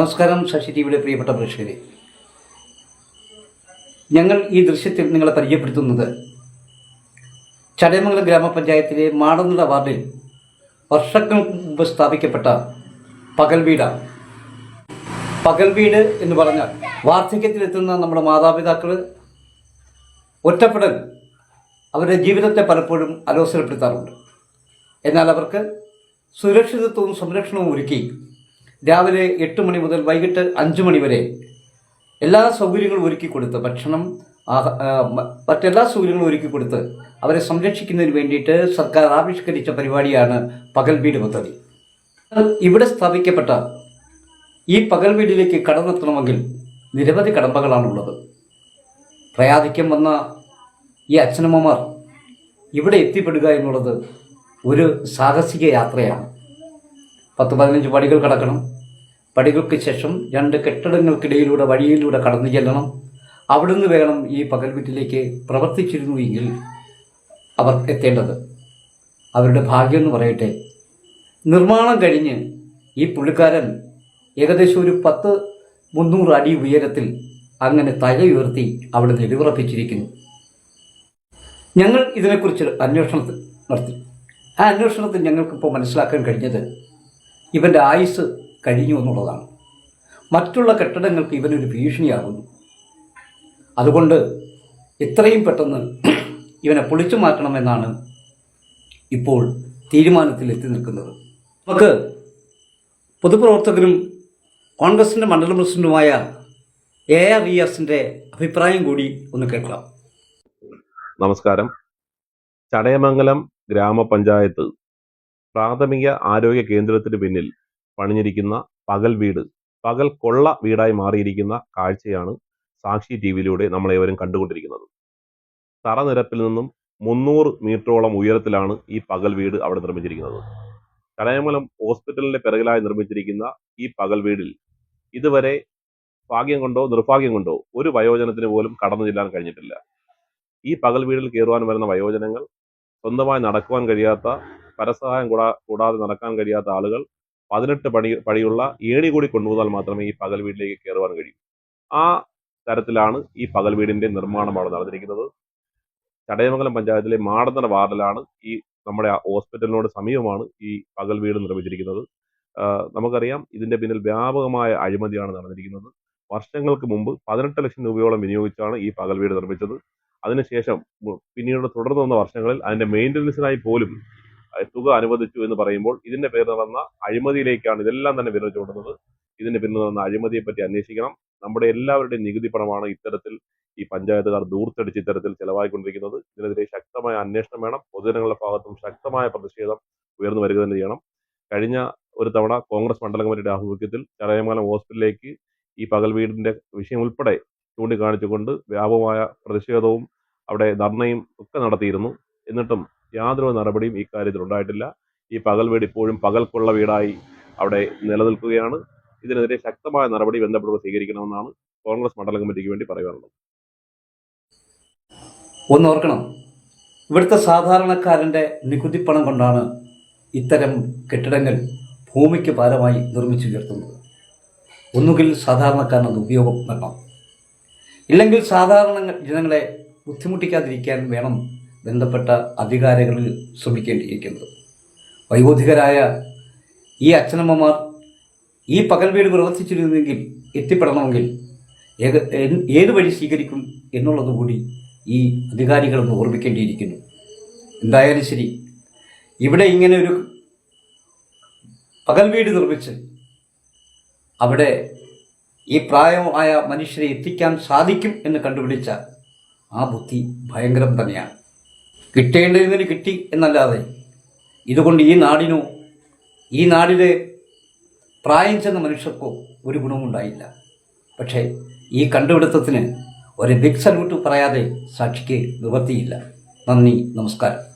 നമസ്കാരം ശശി ടി വിയുടെ പ്രിയപ്പെട്ട പ്രേക്ഷകരെ. ഞങ്ങൾ ഈ ദൃശ്യത്തിൽ നിങ്ങളെ പരിചയപ്പെടുത്തുന്നത് ചടയമംഗലം ഗ്രാമപഞ്ചായത്തിലെ മാടന്നട വാർഡിൽ വർഷങ്ങൾക്ക് മുമ്പ് സ്ഥാപിക്കപ്പെട്ട പകൽ വീടാണ്. പകൽ വീട് എന്ന് പറഞ്ഞാൽ വാർദ്ധക്യത്തിലെത്തുന്ന നമ്മുടെ മാതാപിതാക്കൾ ഒറ്റപ്പെടൽ അവരുടെ ജീവിതത്തെ പലപ്പോഴും അലോസരപ്പെടുത്താറുണ്ട്. എന്നാൽ അവർക്ക് സുരക്ഷിതത്വവും സംരക്ഷണവും ഒരുക്കി രാവിലെ എട്ട് മണി മുതൽ വൈകിട്ട് അഞ്ച് മണി വരെ എല്ലാ സൗകര്യങ്ങളും ഒരുക്കി കൊടുത്ത് ഭക്ഷണം മറ്റെല്ലാ സൗകര്യങ്ങളും ഒരുക്കി കൊടുത്ത് അവരെ സംരക്ഷിക്കുന്നതിന് വേണ്ടിയിട്ട് സർക്കാർ ആവിഷ്കരിച്ച പരിപാടിയാണ് പകൽ വീട് പദ്ധതി. ഇവിടെ സ്ഥാപിക്കപ്പെട്ട ഈ പകൽ വീടിലേക്ക് കടന്നെത്തണമെങ്കിൽ നിരവധി കടമ്പകളാണുള്ളത്. പ്രയാധിക്യം വന്ന ഈ അച്ഛനമ്മമാർ ഇവിടെ എത്തിപ്പെടുക എന്നുള്ളത് ഒരു സാഹസിക യാത്രയാണ്. പത്ത് പതിനഞ്ച് പടികൾ കടക്കണം. പടികൾക്ക് ശേഷം രണ്ട് കെട്ടിടങ്ങൾക്കിടയിലൂടെ വഴിയിലൂടെ കടന്നു ചെല്ലണം. അവിടുന്ന് വേണം ഈ പകൽ വീട്ടിലേക്ക് പ്രവർത്തിച്ചിരുന്നു എങ്കിൽ അവർ എത്തേണ്ടത്. അവരുടെ ഭാഗ്യം എന്ന് പറയട്ടെ. നിർമ്മാണം കഴിഞ്ഞ് ഈ പുള്ളിക്കാരൻ ഏകദേശം ഒരു പത്ത് മുന്നൂറ് അടി ഉയരത്തിൽ അങ്ങനെ തല ഉയർത്തി അവിടെ നിലയുറപ്പിച്ചിരിക്കുന്നു ഞങ്ങൾ ഇതിനെക്കുറിച്ച് അന്വേഷണത്തിൽ നടത്തി. ആ അന്വേഷണത്തിൽ ഞങ്ങൾക്കിപ്പോൾ മനസ്സിലാക്കാൻ കഴിഞ്ഞത് ഇവന്റെ ആയുസ് കഴിഞ്ഞു എന്നുള്ളതാണ്. മറ്റുള്ള കെട്ടിടങ്ങൾക്ക് ഇവനൊരു ഭീഷണിയാകുന്നു. അതുകൊണ്ട് എത്രയും പെട്ടെന്ന് ഇവനെ പൊളിച്ചു മാറ്റണമെന്നാണ് ഇപ്പോൾ തീരുമാനത്തിൽ എത്തി നിൽക്കുന്നത്. നമുക്ക് പൊതുപ്രവർത്തകരും കോൺഗ്രസിന്റെ മണ്ഡലം പ്രസിഡന്റുമായ എ ആർ വി എസിന്റെ അഭിപ്രായം കൂടി ഒന്ന് കേൾക്കാം. നമസ്കാരം. ചടയമംഗലം ഗ്രാമപഞ്ചായത്ത് പ്രാഥമിക ആരോഗ്യ കേന്ദ്രത്തിന് പിന്നിൽ പണിഞ്ഞിരിക്കുന്ന പകൽ വീട് പകൽ കൊള്ള വീടായി മാറിയിരിക്കുന്ന കാഴ്ചയാണ് സാക്ഷി ടി വിയിലൂടെ നമ്മളേവരും കണ്ടുകൊണ്ടിരിക്കുന്നത്. തറനിരപ്പിൽ നിന്നും മുന്നൂറ് മീറ്ററോളം ഉയരത്തിലാണ് ഈ പകൽ വീട് അവിടെ നിർമ്മിച്ചിരിക്കുന്നത്. ചടയമംഗലം ഹോസ്പിറ്റലിന്റെ പിറകിലായി നിർമ്മിച്ചിരിക്കുന്ന ഈ പകൽ വീടിൽ ഇതുവരെ ഭാഗ്യം കൊണ്ടോ നിർഭാഗ്യം കൊണ്ടോ ഒരു വയോജനത്തിന് പോലും കടന്നു ചെല്ലാൻ കഴിഞ്ഞിട്ടില്ല. ഈ പകൽ വീടിൽ കയറുവാൻ വരുന്ന വയോജനങ്ങൾ സ്വന്തമായി നടക്കുവാൻ കഴിയാത്ത പരസഹായം കൂടാ കൂടാതെ നടക്കാൻ കഴിയാത്ത ആളുകൾ പതിനെട്ട് പണി പടിയുള്ള ഏണി കൂടി കൊണ്ടുപോയാൽ മാത്രമേ ഈ പകൽ വീട്ടിലേക്ക് കയറുവാൻ കഴിയൂ. ആ തരത്തിലാണ് ഈ പകൽ വീടിന്റെ നിർമ്മാണം അവിടെ നടന്നിരിക്കുന്നത്. ചടയമംഗലം പഞ്ചായത്തിലെ മാടന്നട വാർഡിലാണ് ഈ നമ്മുടെ ഹോസ്പിറ്റലിനോട് സമീപമാണ് ഈ പകൽ വീട് നിർമ്മിച്ചിരിക്കുന്നത്. നമുക്കറിയാം ഇതിന്റെ പിന്നിൽ വ്യാപകമായ അഴിമതിയാണ് നടന്നിരിക്കുന്നത്. വർഷങ്ങൾക്ക് മുമ്പ് പതിനെട്ട് ലക്ഷം രൂപയോളം വിനിയോഗിച്ചാണ് ഈ പകൽ വീട് നിർമ്മിച്ചത്. അതിനുശേഷം പിന്നീട് തുടർന്ന് വന്ന വർഷങ്ങളിൽ അതിന്റെ മെയിന്റനൻസിനായി പോലും തുക അനുവദിച്ചു എന്ന് പറയുമ്പോൾ ഇതിന്റെ പേര് നടന്ന അഴിമതിയിലേക്കാണ് ഇതെല്ലാം തന്നെ വിരൽ ചൂണ്ടുന്നത്. ഇതിന്റെ പിന്നിൽ നടന്ന അഴിമതിയെ പറ്റി അന്വേഷിക്കണം. നമ്മുടെ എല്ലാവരുടെയും നികുതി പണമാണ് ഇത്തരത്തിൽ ഈ പഞ്ചായത്തുകാർ ദൂർത്തടിച്ച് ഇത്തരത്തിൽ ചെലവായിക്കൊണ്ടിരിക്കുന്നത്. ഇതിനെതിരെ ശക്തമായ അന്വേഷണം വേണം. പൊതുജനങ്ങളുടെ ഭാഗത്തും ശക്തമായ പ്രതിഷേധം ഉയർന്നു വരിക തന്നെ ചെയ്യണം. കഴിഞ്ഞ ഒരു തവണ കോൺഗ്രസ് മണ്ഡലം കമ്മിറ്റിയുടെ ആഭിമുഖ്യത്തിൽ ചടയമംഗലം ഹോസ്പിറ്റലിലേക്ക് ഈ പകൽ വീടിന്റെ വിഷയം ഉൾപ്പെടെ ചൂണ്ടിക്കാണിച്ചുകൊണ്ട് വ്യാപകമായ പ്രതിഷേധവും അവിടെ ധർണയും ഒക്കെ നടത്തിയിരുന്നു. എന്നിട്ടും യാതൊരു നടപടിയും ഈ കാര്യത്തിൽ ഉണ്ടായിട്ടില്ല. ഈ പകൽ വീട് ഇപ്പോഴും പകൽക്കുള്ള വീടായി അവിടെ നിലനിൽക്കുകയാണ്. ഇതിനെതിരെ ശക്തമായ നടപടി ബന്ധപ്പെട്ടവർ സ്വീകരിക്കണമെന്നാണ് കോൺഗ്രസ് മണ്ഡലം കമ്മിറ്റിക്ക് വേണ്ടി പറയാനുള്ളത്. ഒന്ന് ഓർക്കണം. ഇവിടുത്തെ സാധാരണക്കാരന്റെ നികുതിപ്പണം കൊണ്ടാണ് ഇത്തരം കെട്ടിടങ്ങൾ ഭൂമിക്ക് ഭാരമായി നിർമ്മിച്ചുയർത്തുന്നത് ഒന്നുകിൽ സാധാരണക്കാരൻ അത് ഉപയോഗം വേണം ഇല്ലെങ്കിൽ സാധാരണ ജനങ്ങളെ ബുദ്ധിമുട്ടിക്കാതിരിക്കാൻ വേണം ബന്ധപ്പെട്ട അധികാരികളിൽ ശ്രമിക്കേണ്ടിയിരിക്കുന്നത്. വൈബോധികരായ ഈ അച്ഛനമ്മമാർ ഈ പകൽ വീട് പ്രവർത്തിച്ചിരുന്നെങ്കിൽ എത്തിപ്പെടണമെങ്കിൽ ഏത് വഴി സ്വീകരിക്കും എന്നുള്ളത് കൂടി ഈ അധികാരികളൊന്ന് ഓർമ്മിക്കേണ്ടിയിരിക്കുന്നു. എന്തായാലും ശരി ഇവിടെ ഇങ്ങനെ ഒരു പകൽ വീട് നിർമ്മിച്ച് അവിടെ ഈ പ്രായമായ മനുഷ്യരെ എത്തിക്കാൻ സാധിക്കും എന്ന് കണ്ടുപിടിച്ച ആ ബുദ്ധി ഭയങ്കരം തന്നെയാണ്. കിട്ടേണ്ടതിന് കിട്ടി എന്നല്ലാതെ ഇതുകൊണ്ട് ഈ നാടിനോ ഈ നാടിലെ പ്രായം ചെന്ന മനുഷ്യർക്കോ ഒരു ഗുണവും ഉണ്ടായില്ല പക്ഷേ ഈ കണ്ടുപിടുത്തത്തിന് ഒരു ബിഗ് സല്യൂട്ട് പറയാതെ സാക്ഷിക്ക് നിവർത്തിയില്ല നന്ദി നമസ്കാരം.